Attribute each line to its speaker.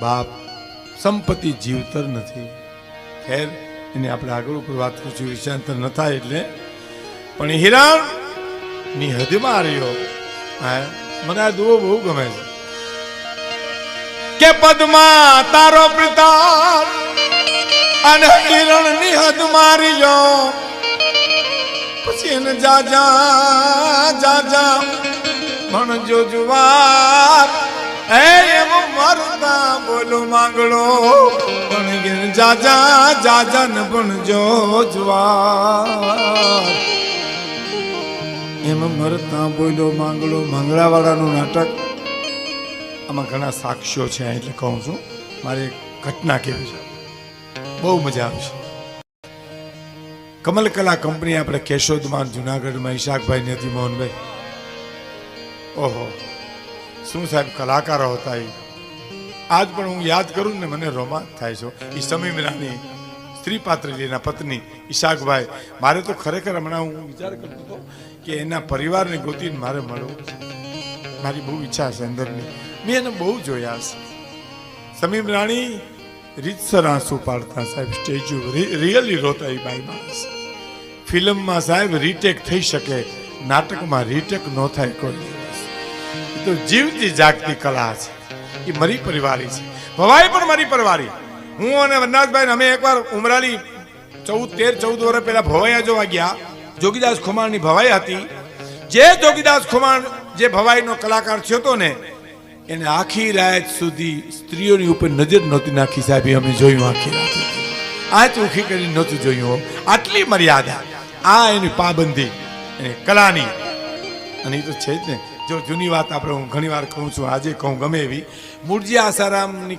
Speaker 1: બાપ સંપત્તિ જીવતર નથી. ખેર, એને આપણે આગળ ઉપર વાત કરશું વિષયાંતર ન થાય એટલે. પણ હિરાણની હદમાં રહ્યો. મને આ દુઓ બહુ ગમે છે. કે પદમાં તારો પ્રતાપ અને હિરણની હદ માર્યો પછી એને જા જા જા જા પણ જો બોલો માંગડો પણ ગીર જાજા જા જા જા ને પણ જો જવાર એમ મરતા બોલો માંગડો મંગળાવાળાનું નાટક. આમાં ઘણા સાક્ષ્યો છે એટલે કહું છું. મારે ઘટના કેવી છે? બહુ મજા આવશે કમલ કલા કંપની આપણે કેશોદમાં, જુનાગઢમાં, ઈશાકભાઈ નથી મોહનભાઈ. ઓહો. શું સાહેબ, કલાકારો હતા એ? આજ પણ હું યાદ કરું ને મને રોમાંચ થાય છે. એ સમીમરાની સ્ત્રી પાત્રજીના પત્ની, ઈશાકભાઈ. મારે તો ખરેખર હમણાં હું વિચાર કરતો હતો કે એના પરિવારને ગોતીને મારે મળવું મારી બહુ ઈચ્છા છે અંદરની. મેં એને બહુ જોયા છે. સમીમ રાણી રીતસર આંસુ પાડતા સાહેબ, સ્ટેચ્યુ રિયલી રોતા એ બાઈ માણસ. ફિલ્મમાં સાહેબ રીટેક થઈ શકે, નાટકમાં રીટેક ન થાય કોઈ તો જીવતી જાગતી કલા છે. એ મારી પરિવારી છે. ભવાઈ પણ મારી પરિવારી. હું અને વનરાજભાઈ અમે એકવાર ઉમરાળી ચૌદ, તેર, ચૌદ વર્ષ પહેલા ભવાઈયા જોવા ગયા જોગીદાસ ખુમાણની ભવાઈ હતી. જે જોગીદાસ ખુમાણ જે ભવાઈનો કલાકાર થયો હતો ને, એને આખી રાત સુધી સ્ત્રીઓની ઉપર નજર નહોતી નાખી સાહેબ અમે જોયું આખી રાત આ ચોખ્ખી કરી નહોતું જોયું આટલી મર્યાદા. આ એની પાબંદી, એની કલાની. અને એ તો છે જ ને. જો જૂની વાત આપણે હું ઘણી વાર કહું છું, આજે કહું ગમે એવી. મૂળજી આસારામની